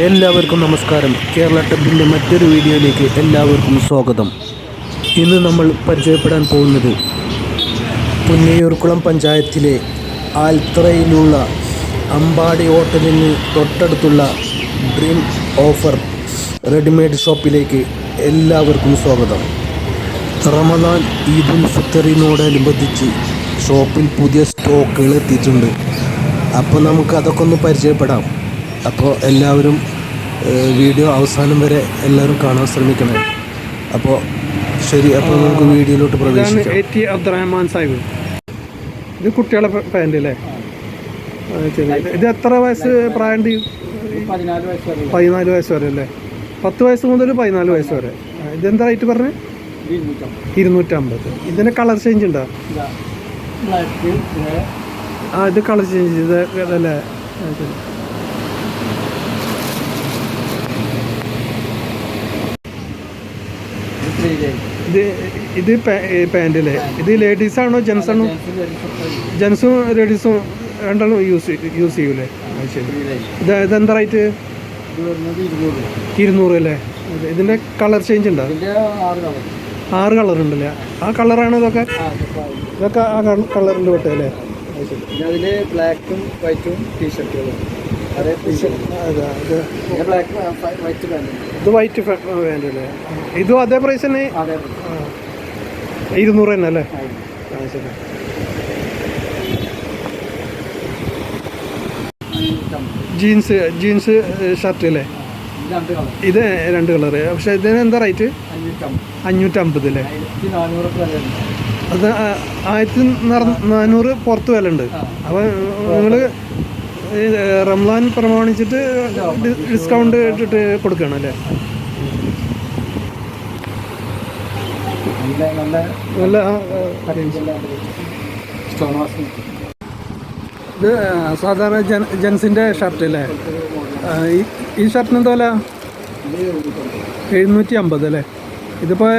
എല്ലാവർക്കും നമസ്കാരം. കേരള ടെബിന്റെ മറ്റൊരു വീഡിയോയിലേക്ക് എല്ലാവർക്കും സ്വാഗതം. ഇന്ന് നമ്മൾ പരിചയപ്പെടാൻ പോകുന്നത് പുന്നയൂർക്കുളം പഞ്ചായത്തിലെ ആൽത്തറയിലുള്ള അമ്പാടി ഹോട്ടലിന് തൊട്ടടുത്തുള്ള ഡ്രീം ഓഫർ റെഡിമെയ്ഡ് ഷോപ്പിലേക്ക് എല്ലാവർക്കും സ്വാഗതം. റമദാൻ ഈദുൽ ഫിത്തറിനോടനുബന്ധിച്ച് ഷോപ്പിൽ പുതിയ സ്റ്റോക്കുകൾ എത്തിയിട്ടുണ്ട്. അപ്പോൾ നമുക്ക് അതൊക്കെ ഒന്ന് പരിചയപ്പെടാം. അപ്പോൾ എല്ലാവരും വീഡിയോ അവസാനം വരെ എല്ലാവരും കാണാൻ ശ്രമിക്കണേ. അപ്പോൾ ശരി അപ്പോൾ നമുക്ക് വീഡിയോയിലോട്ട് പ്രവേശിക്കാം. A T Abdurahman Sahib. ഇത് കുട്ടികളെ പാന്റ് അല്ലേ ഇത് എത്ര വയസ്സ് പ്രായം പതിനാല് വയസ്സ് വരെ. പതിനാല് വയസ്സ് വരെ അല്ലേ? പത്ത് വയസ്സ് മുതൽ പതിനാല് വയസ്സ് വരെ. ഇതെന്താ റേറ്റ് പറഞ്ഞ്? ഇരുന്നൂറ്റമ്പത്. ഇതിന് കളർ ചേഞ്ച് ഉണ്ടോ? ഇതാ. ബ്ലാക്ക് ഗ്രേ ആ ഇത് കളർ ചേഞ്ച് ചെയ്ത് ഇതല്ലേ ആ, ശരി ത്രീ ഡേ ഇത് ഇത് പാന്റ് അല്ലേ ഇത് ലേഡീസ് ആണോ ജെൻസ് ആണോ? ജെൻസും ലേഡീസും രണ്ടാളും യൂസ് യൂസ് ചെയ്യൂലേ? ശരി. ഇത് ഇതെന്താ റേറ്റ് ഇരുന്നൂറ് അല്ലേ? ഇത് ഇതിന്റെ കളർ ചേഞ്ച് ഉണ്ടോ? ആറ് കളർ ഉണ്ടല്ലേ? ആ കളറാണോ ഇതൊക്കെ? ഇതൊക്കെ ആ കളറിൽ പെട്ടേ അല്ലേ അത് ശരി പിന്നെ അതിൽ ബ്ലാക്കും വൈറ്റും ടീഷർട്ടുകളും അതേ ടീഷർട്ട് അതാ ഇത് പിന്നെ ബ്ലാക്ക് വൈറ്റ് പാന്റും ഇത് വൈറ്റ് വേണ്ട അല്ലേ? ഇതും അതേ പ്രൈസ് തന്നെ? അതേ. ഇരുന്നൂറ് തന്നെ അല്ലേ? ആ. ശരി. ജീൻസ് ജീൻസ് ഷർട്ട് അല്ലേ? ഇത് രണ്ട് കളർ പക്ഷെ രണ്ട് കളറ്. പക്ഷേ ഇതിന് എന്താ റേറ്റ് അഞ്ഞൂറ്റമ്പത്. അല്ലേ? അത് ആയിരത്തി നാനൂറ് പുറത്ത് വില ഉണ്ട് അപ്പോൾ നിങ്ങൾ റംലാൻ പ്രമാണിച്ചിട്ട് ഡിസ്കൗണ്ട് ഇട്ടിട്ട് കൊടുക്കണം അല്ലേ? നല്ല ഇത് സാധാരണ ജൻ ജെൻസിന്റെ ഷർട്ട് അല്ലേ? ഈ- ഷർട്ടിന് എന്താ വില എഴുന്നൂറ്റി അമ്പത് അല്ലേ? ആയിരത്തി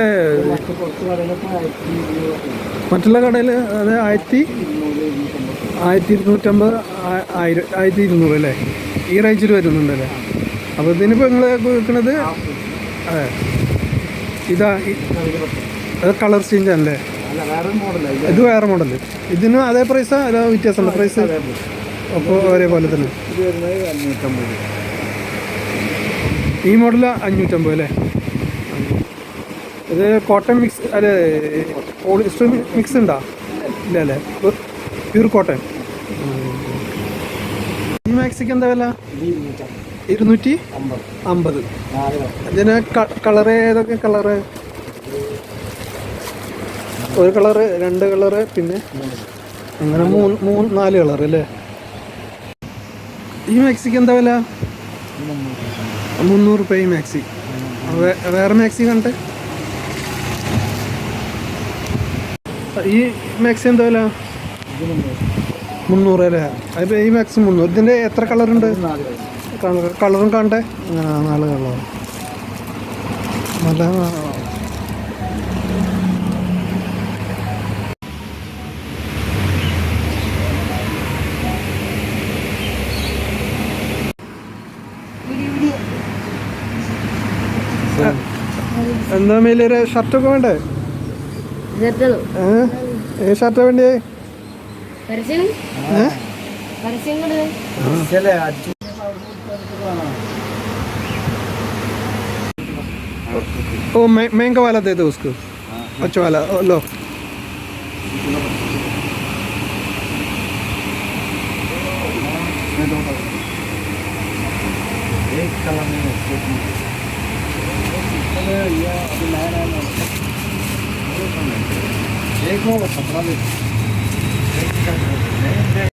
മറ്റുള്ള കടയിൽ അത് ആയിരത്തി ആയിരത്തി ഇരുന്നൂറ്റമ്പത് ആയിരം ആയിരത്തി ഇരുന്നൂറ് അല്ലേ? ഈ റേഞ്ചിൽ വരുന്നുണ്ടല്ലേ? അപ്പോൾ ഇതിനിപ്പോൾ നിങ്ങൾ വിൽക്കുന്നത് അതെ. ഇതാ അത് കളർ ചേഞ്ച് ആണല്ലേ ഇത് വേറെ മോഡൽ ഇതിനും അതേ പ്രൈസാ അതോ വ്യത്യാസമുണ്ട്? പ്രൈസ് അപ്പോൾ ഒരേപോലെ തന്നെ. ഈ മോഡൽ അഞ്ഞൂറ്റമ്പത് അല്ലേ? ഇത് കോട്ടൺ മിക്സ് അല്ല പോളിസ്റ്റർ മിക്സ് ഉണ്ടോ ഇല്ല അല്ലേ പ്യൂർ കോട്ടൺ ഈ മാക്സിക്ക് എന്താ വില? ഇരുന്നൂറ്റി അമ്പത്. അതിന് കളറ് ഏതൊക്കെ കളറ് ഒരു കളറ് രണ്ട് കളറ് പിന്നെ അങ്ങനെ മൂന്ന് മൂന്ന് നാല് കളർ അല്ലേ? ഈ മാക്സിക്ക് എന്താ വില? മുന്നൂറ് രൂപ ഈ മാക്സി വേറെ മാക്സി കണ്ടേ? ഈ മാക്സി എന്താ വില മുന്നൂറ് അല്ലേ? അതിപ്പോൾ ഈ മാക്സി മുന്നൂറ്. ഇതിന്റെ എത്ര കളറുണ്ട് കളറും കാണട്ടെ. ആ നാല് കളർ നല്ല എന്താ മേലൊരു ഷർട്ടൊക്കെ വേണ്ടേ? ഏ ഏ ഷർട്ടാ വേണ്ടേ പരസ്യം ഏ പരസ്യം കൊണ്ട് ചില അച്ചു ओ मैं महंगा वाला दे दो उसको अच्छा वाला ओ, लो एक कलर में かんないけど、英語を語られる。